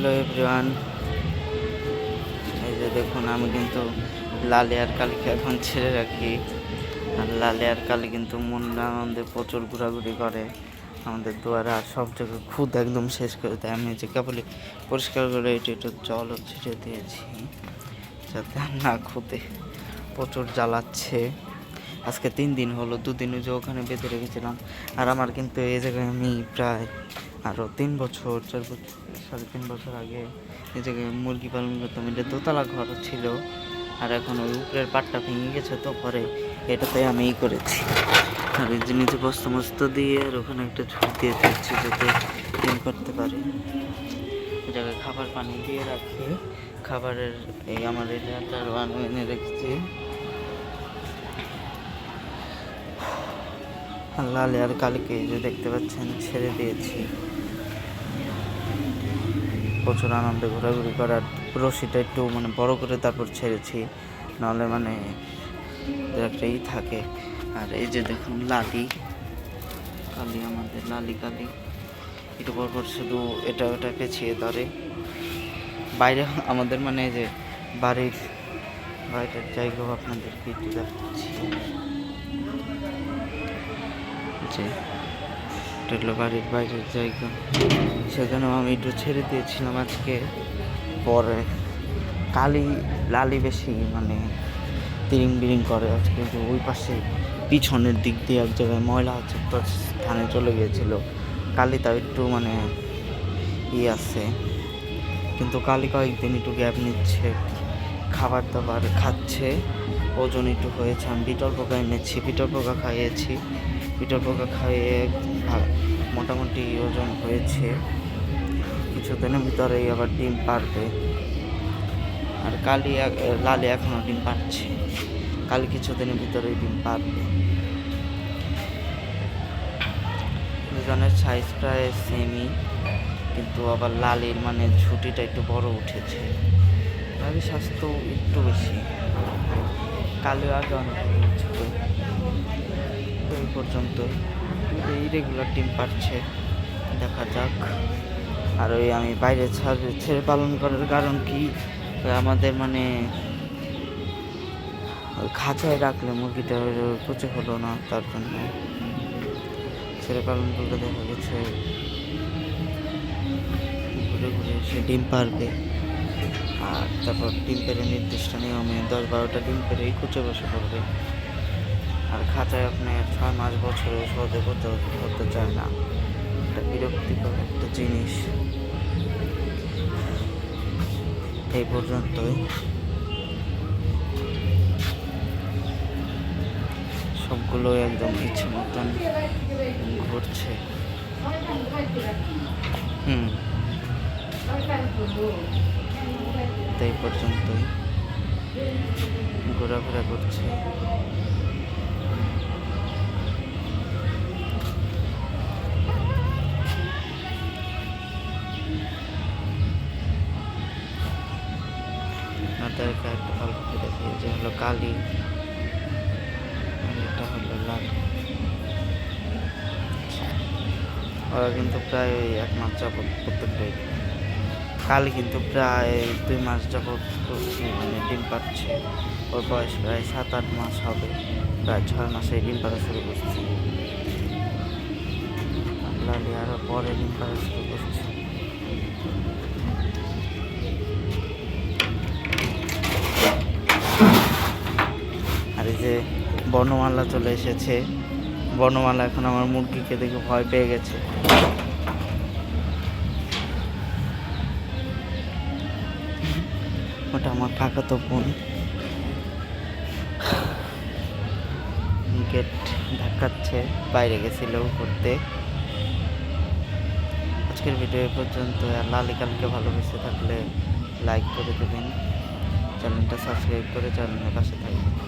Hello everyone. এই যে দেখুন, আমি কিন্তু লালি আর কালীকে এখন ছেড়ে রাখি। আর লালি আর কালী কিন্তু মন আনন্দে প্রচুর ঘোরাঘুরি করে আমাদের দুয়ারে। আর সব জায়গায় খুদ একদম শেষ করে দেয়। আমি যে কেবলই পরিষ্কার করে একটু একটু জল ছিটে দিয়েছি, যাতে না খুদে প্রচুর জ্বালাচ্ছে। আজকে তিন দিন হলো, দুদিন ওই যে ওখানে বেঁধে রেখেছিলাম। আর আমার কিন্তু এই জায়গায় আমি প্রায় আরও তিন বছর, চার বছর সাড়ে তিন বছর আগে এই জায়গায় মুরগি পালন করতাম। এটা দোতলা ঘর ছিল, আর এখন ওই উপরের পাটটা ভেঙে গেছে তো পরে এটাতে আমি ই করেছি। আর এই নিচে বস্তা মস্তা দিয়ে আর ওখানে একটা ঝুঁক দিয়ে দিচ্ছি যাতে ক্লিন করতে পারি। এই জায়গায় খাবার পানি দিয়ে রাখি। খাবারের এই আমার এই রান্নার এনে রেখেছি। লাল আর কালকে যে দেখতে পাচ্ছেন, ছেড়ে দিয়েছি। প্রচুর আনন্দে ঘোরাঘুরি করার রশিটা একটু মানে বড় করে তারপর ছেড়েছি। নাহলে মানে এর একটা ই থাকে। আর এই যে দেখুন, লালি। কালি আমাদের, লালি কালি। একটু পর পর শুধু এটা ওটা পেছিয়ে ধরে। বাইরে আমাদের মানে যে বাড়ির, বাড়িটার জায়গাও আপনাদেরকে একটু দেখাচ্ছি। যে এটা বাড়ির বাইরের জায়গা। সেখানেও আমি একটু ছেড়ে দিয়েছিলাম আজকে। পরে কালি লালি বেশি মানে তিরিং বিরিং করে আজকে, কিন্তু ওই পাশে পিছনের দিক দিয়ে এক জায়গায় ময়লা হচ্ছে তো স্থানে চলে গিয়েছিল। কালি তাও একটু মানে ই আছে, কিন্তু কালি কয়েকদিন একটু গ্যাপ নিচ্ছে। খাবার দাবার খাচ্ছে। ওজন একটু হয়েছে, আমি বিটল পোকা এনেছি, বিটল পোকা খাইয়েছি। বিটল পোকা খাইয়ে মোটামুটি ওজন হয়েছে। কিছুদিনের ভিতরেই আবার ডিম পারবে। আর কালি লালি এখনও ডিম পাচ্ছে কালি কিছুদিনের ভিতরেই ডিম পারবে। দুজনের সাইজ প্রায় সেমই কিন্তু আবার লালির মানে ঝুঁটিটা একটু বড় উঠেছে। লালির স্বাস্থ্য একটু বেশি। কালো আগে অনেক ছোট। এই পর্যন্ত এই রেগুলার ডিম পাচ্ছে দেখা যাক। আর ওই আমি বাইরে ছাড়, ছেড়ে পালন করার কারণ কি? আমাদের মানে খাঁচায় রাখলে মুরগিটা কুচে হলো না, তার জন্য ছেড়ে পালন করলে দেখা গেছে ঘুরে ঘুরে এসে ডিম পারবে। আর তারপর ডিম পেরে নির্দিষ্ট নিয়মে দশ বারোটা ডিম পেরেই কুচে বসে পড়বে। আর খাঁচায় আপনি ছয় মাস বছরে সহজে করতে করতে চায় না। একটা বিরক্তিকর একটা জিনিস। এই পর্যন্তই। সবগুলো একদম ইচ্ছে মতন ঘুরছে। হুম। তো এই পর্যন্তই ঘোরাফেরা করছে। আপনাদেরকে একটা ভালো করে দেখি যে হলো কালি এটা হলো লাল। ওরা কিন্তু প্রায় এক মাস যাবৎ প্রত্যেকটাই। কালি কিন্তু প্রায় দুই মাস যাবৎ করছি মানে ডিম পাচ্ছে। ওর বয়স প্রায় সাত, আট মাস হবে। প্রায় ছয় মাসে ডিম পাড়া শুরু করছি। লালি আরও পরে ডিম পাড়া শুরু করছে। আর এই যে বর্ণমালা চলে এসেছে। বর্ণমালা এখন আমার মুরগিকে দেখে ভয় পেয়ে গেছে। ওটা আমার কাকাতো বোন। গেট ধাক্কাচ্ছে, বাইরে গেছিল ঘুরতে আজকের ভিডিও পর্যন্ত। লালিকালকে ভালোবেসে থাকলে লাইক করে দেবেন। চ্যানেলটা সাবস্ক্রাইব করে চ্যানেলের পাশে থাকবেন।